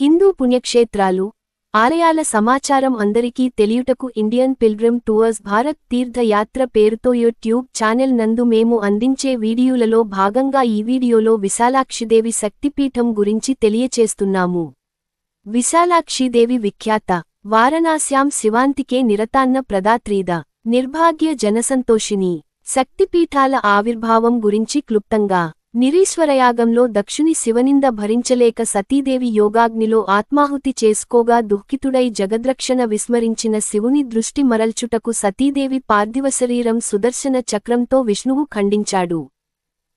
హిందూ పుణ్యక్షేత్రాలు ఆలయాల సమాచారం అందరికీ తెలియుటకు Indian pilgrim tours Bharat Tirthayatra పేరుతో యూట్యూబ్ ఛానెల్ నందు మేము అందించే వీడియోలలో భాగంగా ఈ వీడియోలో విశాలాక్షిదేవి శక్తిపీఠం గురించి తెలియచేస్తున్నాము. విశాలాక్షిదేవి విఖ్యాత వారణాస్యాం శివాంతికే నిరతాన్న ప్రదాత్రీద నిర్భాగ్య జనసంతోషిని శక్తిపీఠాల ఆవిర్భావం గురించి క్లుప్తంగా నిరీశ్వరయాగంలో దక్షుని శివనింద భరించలేక సతీదేవి యోగాగ్నిలో ఆత్మాహుతి చేసుకోగా దుఃఖితుడై జగద్రక్షణ విస్మరించిన శివుని దృష్టి మరల్చుటకు సతీదేవి పార్థివ శరీరం సుదర్శన చక్రంతో విష్ణువు ఖండించాడు.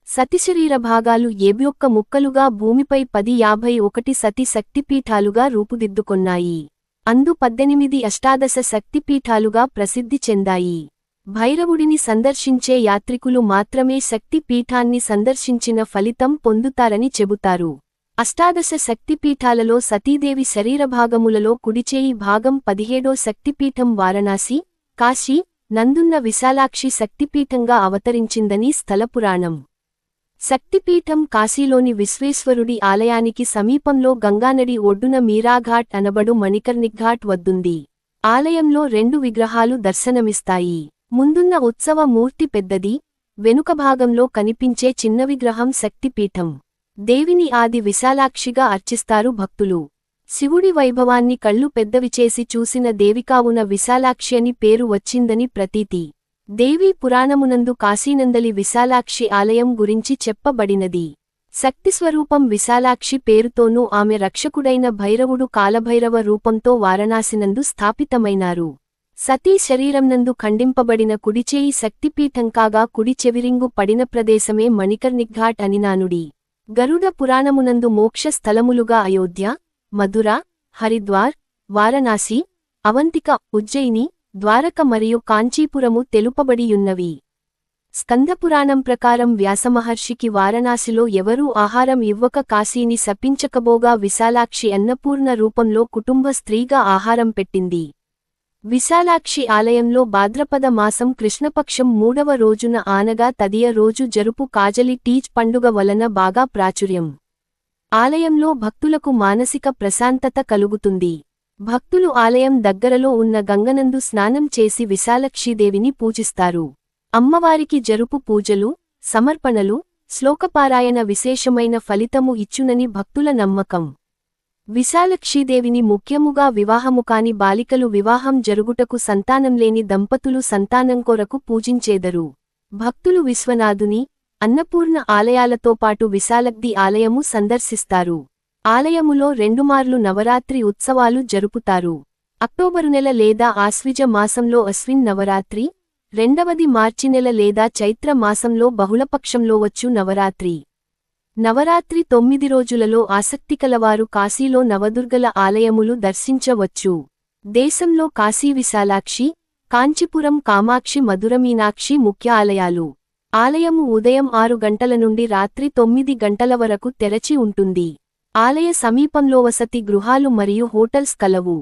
సతిశరీర భాగాలు ఏబ్యొక్క ముక్కలుగా భూమిపై పది యాభై ఒకటి సతి శక్తిపీఠాలుగా రూపుదిద్దుకొన్నాయి. అందు పద్దెనిమిది అష్టాదశ శక్తిపీఠాలుగా ప్రసిద్ధి చెందాయి. భైరవుడిని సందర్శించే యాత్రికులు మాత్రమే శక్తి పీఠాన్ని సందర్శించిన ఫలితం పొందుతారని చెబుతారు. అష్టాదశ శక్తిపీఠాలలో సతీదేవి శరీరభాగములలో కుడిచేయి భాగం పదిహేడో శక్తిపీఠం వారణాసి కాశీ నందున్న విశాలాక్షి శక్తిపీఠంగా అవతరించిందని స్థలపురాణం. శక్తిపీఠం కాశీలోని విశ్వేశ్వరుడి ఆలయానికి సమీపంలో గంగానడి ఒడ్డున మీరాఘాట్ అనబడు మణికర్ణిఘాట్ వద్దుంది. ఆలయంలో రెండు విగ్రహాలు దర్శనమిస్తాయి. ముందున్న ఉత్సవ మూర్తి పెద్దది వెనుక భాగంలో కనిపించే చిన్న విగ్రహం శక్తిపీఠం. దేవిని ఆది విశాలాక్షిగా అర్చిస్తారు భక్తులు. శివుడి వైభవాన్ని కళ్ళు పెద్దవిచేసి చూసిన దేవికావున విశాలాక్షి అని పేరు వచ్చిందని ప్రతీతి. దేవీ పురాణమునందు కాశీనందలి విశాలాక్షి ఆలయం గురించి చెప్పబడినది. శక్తిస్వరూపం విశాలాక్షి పేరుతోనూ ఆమె రక్షకుడైన భైరవుడు కాలభైరవ రూపంతో వారణాసినందు స్థాపితమైనారు. సతీ శరీరంనందు ఖండింపబడిన కుడిచేయి శక్తిపీఠం కాగా కుడి చెవిరింగు పడిన ప్రదేశమే మణికర్నిఘాట్ అనినానుడి గరుడ పురాణమునందు మోక్ష స్థలములుగా అయోధ్య మధుర హరిద్వార్ వారణాసి అవంతిక ఉజ్జయిని ద్వారక మరియు కాంచీపురము తెలుపబడియున్నవి. స్కందపురాణం ప్రకారం వ్యాసమహర్షికి వారణాసిలో ఎవరూ ఆహారం ఇవ్వక కాశీని శపించకబోగా విశాలాక్షి అన్నపూర్ణ రూపంలో కుటుంబ స్త్రీగా ఆహారం పెట్టింది. విశాలాక్షి ఆలయంలో భాద్రపద మాసం కృష్ణపక్షం మూడవ రోజున ఆనగా తదియ రోజు జరుపు కాజలి టీచ్ పండుగ వలన బాగా ప్రాచుర్యం. ఆలయంలో భక్తులకు మానసిక ప్రశాంతత కలుగుతుంది. భక్తులు ఆలయం దగ్గరలో ఉన్న గంగనందు స్నానం చేసి విశాలక్షీదేవిని పూజిస్తారు. అమ్మవారికి జరుపు పూజలు సమర్పణలు శ్లోకపారాయణ విశేషమైన ఫలితము ఇచ్చునని భక్తుల నమ్మకం. విశాలక్షీదేవిని ముఖ్యముగా వివాహము కాని బాలికలు వివాహం జరుగుటకు సంతానంలేని దంపతులు సంతానం కొరకు పూజించేదరు. భక్తులు విశ్వనాథుని అన్నపూర్ణ ఆలయాలతో పాటు విశాలగ్ది ఆలయము సందర్శిస్తారు. ఆలయములో రెండుమార్లు నవరాత్రి ఉత్సవాలు జరుపుతారు. అక్టోబరు నెల లేదా ఆశ్విజ మాసంలో అశ్విన్ నవరాత్రి రెండవది మార్చి నెల లేదా చైత్ర మాసంలో బహుళపక్షంలో వచ్చు నవరాత్రి. నవరాత్రి తొమ్మిది రోజులలో ఆసక్తికలవారు కాశీలో నవదుర్గల ఆలయములు దర్శించవచ్చు. దేశంలో కాశీ విశాలాక్షి కాంచీపురం కామాక్షి మధురమీనాక్షి ముఖ్య ఆలయాలు. ఆలయము ఉదయం ఆరు గంటల నుండి రాత్రి తొమ్మిది గంటల వరకు తెరచి ఉంటుంది. ఆలయ సమీపంలో వసతి గృహాలు మరియు హోటల్స్ కలవు.